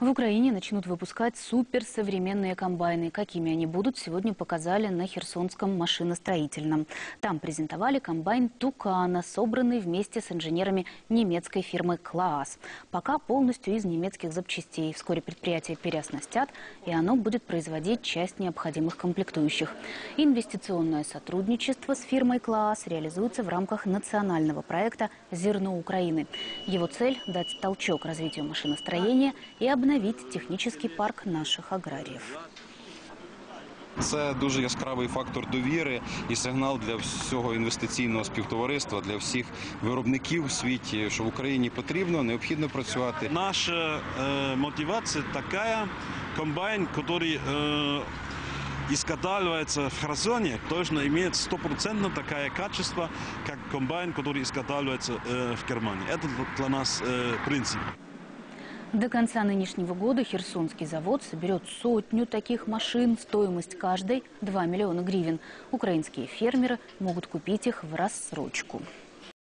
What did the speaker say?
В Украине начнут выпускать суперсовременные комбайны. Какими они будут, сегодня показали на Херсонском машиностроительном. Там презентовали комбайн «Тукана», собранный вместе с инженерами немецкой фирмы «Клаас». Пока полностью из немецких запчастей. Вскоре предприятие переоснастят, и оно будет производить часть необходимых комплектующих. Инвестиционное сотрудничество с фирмой «Клаас» реализуется в рамках национального проекта «Зерно Украины». Его цель – дать толчок развитию машиностроения и обновить технический парк наших аграріїв. Це дуже яскравий фактор довіри і сигнал для всього інвестиційного співтовариства, для всіх виробників в світі, що в Україні потрібно, необхідно працювати. Наша э, мотивация такая, комбайн, который э, изготавливается в Херсоне, должен иметь стопроцентно такое качество, как комбайн, который изготавливается э, в Германии. Это для нас э, принцип. До конца нынешнего года Херсонский завод соберет сотню таких машин. Стоимость каждой – 2 миллиона гривен. Украинские фермеры могут купить их в рассрочку.